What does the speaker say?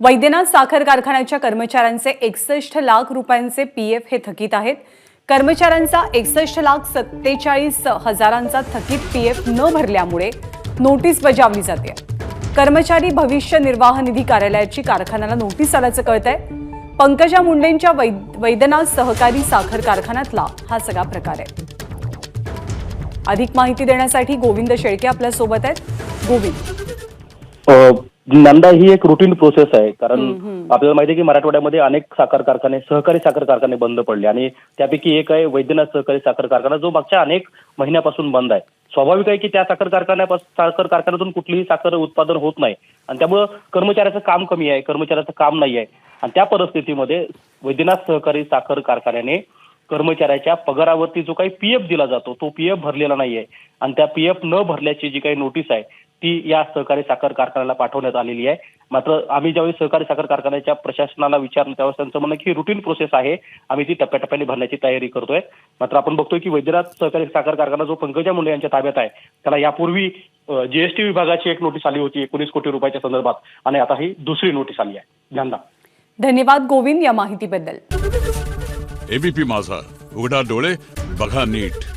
वैद्यनाथ साखर कारखान्याच्या कर्मचाऱ्यांचे एकसष्ट लाख रुपयांचे पी एफ हे थकीत आहेत. कर्मचाऱ्यांचा एकसष्ट लाख सत्तेचाळीस हजारांचा थकीत पी एफ न भरल्यामुळे नोटीस बजावली जाते. कर्मचारी भविष्य निर्वाह निधी कार्यालयाची कारखान्याला नोटीस आल्याचं कळत आहे पंकजा मुंडेंच्या वैद्यनाथ सहकारी साखर कारखान्यातला हा सगळा प्रकार आहे. अधिक माहिती देण्यासाठी गोविंद शेळके आपल्यासोबत आहेत. गोविंद. नंदा ही एक रुटीन प्रोसेस आहे. कारण आपल्याला माहिती आहे की मराठवाड्यामध्ये अनेक साखर कारखाने सहकारी साखर कारखाने बंद पडले आणि त्यापैकी एक आहे वैद्यनाथ सहकारी साखर कारखाना जो मागच्या अनेक महिन्यापासून बंद आहे. स्वाभाविक आहे की त्या साखर कारखान्यापासून साखर कारखान्यातून कुठलीही साखर उत्पादन होत नाही. आणि त्यामुळं कर्मचाऱ्याचं काम कमी आहे कर्मचाऱ्याचं काम नाही आहे. आणि त्या परिस्थितीमध्ये वैद्यनाथ सहकारी साखर कारखान्याने कर्मचाऱ्याच्या पगारावरती जो काही पीएफ दिला जातो तो पीएफ भरलेला नाहीये. आणि त्या पीएफ न भरल्याची जी काही नोटीस आहे ती या सहकारी साखर कारखान्याला पाठवण्यात आलेली आहे. मात्र आम्ही ज्यावेळी सहकारी साखर कारखान्याच्या प्रशासनाला विचारलं त्यावेळेस त्यांचं म्हणणं की रुटीन प्रोसेस आहे. आम्ही ती टप्प्याटप्प्याने भरण्याची तयारी करतोय. मात्र आपण बघतोय की वैद्यनाथ सहकारी साखर कारखाना जो पंकजा मुंडे यांच्या ताब्यात आहे त्याला यापूर्वी जीएसटी विभागाची एक नोटीस आली होती एकोणीस कोटी रुपयाच्या संदर्भात. आणि आता ही दुसरी नोटीस आली आहे. धन्यवाद धन्यवाद गोविंद या माहितीबद्दल. एबीपी माझा. उघडा डोळे बघा नीट.